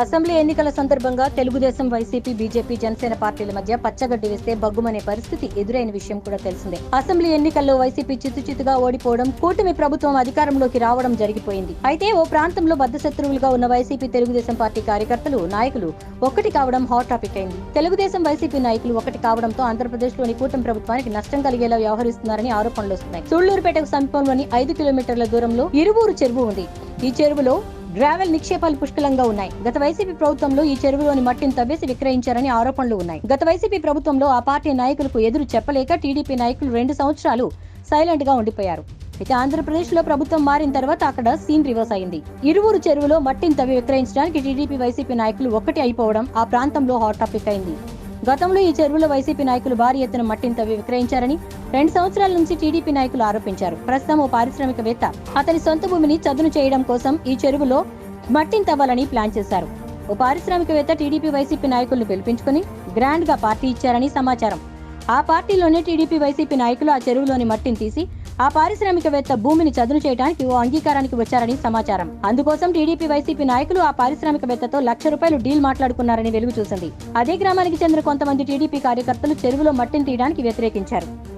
Assembly ఎన్నికల సందర్భంగా Telugu Desam YCP BJP Janasena పార్టీల మధ్య పచ్చగడ్డి వేస్తే బగ్గుమనే పరిస్థితి ఎదురైన విషయం కూడా తెలిసిందే. అసెంబ్లీ ఎన్నికల్లో వైసీపీ చిత్తుచిత్తుగా ఓడిపోవడం కూటమి ప్రభుత్వం అధికారంలోకి రావడం జరిగిపోయింది. అయితే ఓ ప్రాంతంలో బద్దశత్రువులుగా ఉన్న వైసీపీ తెలుగుదేశం పార్టీ కార్యకర్తలు నాయకులు ఒక్కటి కావడం హాట్ టాపిక్ అయింది. తెలుగుదేశం వైసీపీ నాయకులు ఒకటి కావడంతో ఆంధ్రప్రదేశ్లోని కూటమి ప్రభుత్వానికి నష్టం కలిగేలా వ్యవహరిస్తున్నారని ఆరోపణలు వస్తున్నాయి. సూళ్ళూరుపేటకు సమీపంలోని ఐదు కిలోమీటర్ల దూరంలో ఇరువూరు చెరువు ఉంది. ఈ చెరువులో గ్రావెల్ నిక్షేపాలు పుష్కలంగా ఉన్నాయి. గత వైసీపీ ప్రభుత్వంలో ఈ చెరువులోని మట్టిని తవ్వేసి విక్రయించారని ఆరోపణలు ఉన్నాయి. గత వైసీపీ ప్రభుత్వంలో ఆ పార్టీ నాయకులకు ఎదురు చెప్పలేక టీడీపీ నాయకులు రెండు సంవత్సరాలు సైలెంట్గా ఉండిపోయారు. అయితే ఆంధ్రప్రదేశ్లో ప్రభుత్వం మారిన తర్వాత అక్కడ సీన్ రివర్స్ అయింది. ఇరువురు చెరువులో మట్టిని తవ్వి విక్రయించడానికి టీడీపీ వైసీపీ నాయకులు ఒక్కటి అయిపోవడం ఆ ప్రాంతంలో హాట్ టాపిక్ అయింది. గతంలో ఈ చెరువులో వైసీపీ నాయకులు భారీ ఎత్తున మట్టిని తవ్వి విక్రయించారని రెండు సంవత్సరాల నుంచి టీడీపీ నాయకులు ఆరోపించారు. ప్రస్తుతం ఓ పారిశ్రామికవేత్త అతని సొంత భూమిని చదును చేయడం కోసం ఈ చెరువులో మట్టిని తవ్వాలని ప్లాన్ చేశారు. ఓ పారిశ్రామికవేత్త టీడీపీ వైసీపీ నాయకులను పిలిపించుకుని గ్రాండ్గా పార్టీ ఇచ్చారని సమాచారం. ఆ పార్టీలోనే టీడీపీ వైసీపీ నాయకులు ఆ చెరువులోని మట్టిని తీసి ఆ పారిశ్రామికవేత్త భూమిని చదును చేయడానికి ఓ అంగీకారానికి వచ్చారని సమాచారం. అందుకోసం టీడీపీ వైసీపీ నాయకులు ఆ పారిశ్రామికవేత్తతో లక్ష రూపాయలు డీల్ మాట్లాడుకున్నారని వెలుగు చూసింది. అదే గ్రామానికి చెందిన కొంతమంది టీడీపీ కార్యకర్తలు చెరువులో మట్టిని తీయడానికి వ్యతిరేకించారు.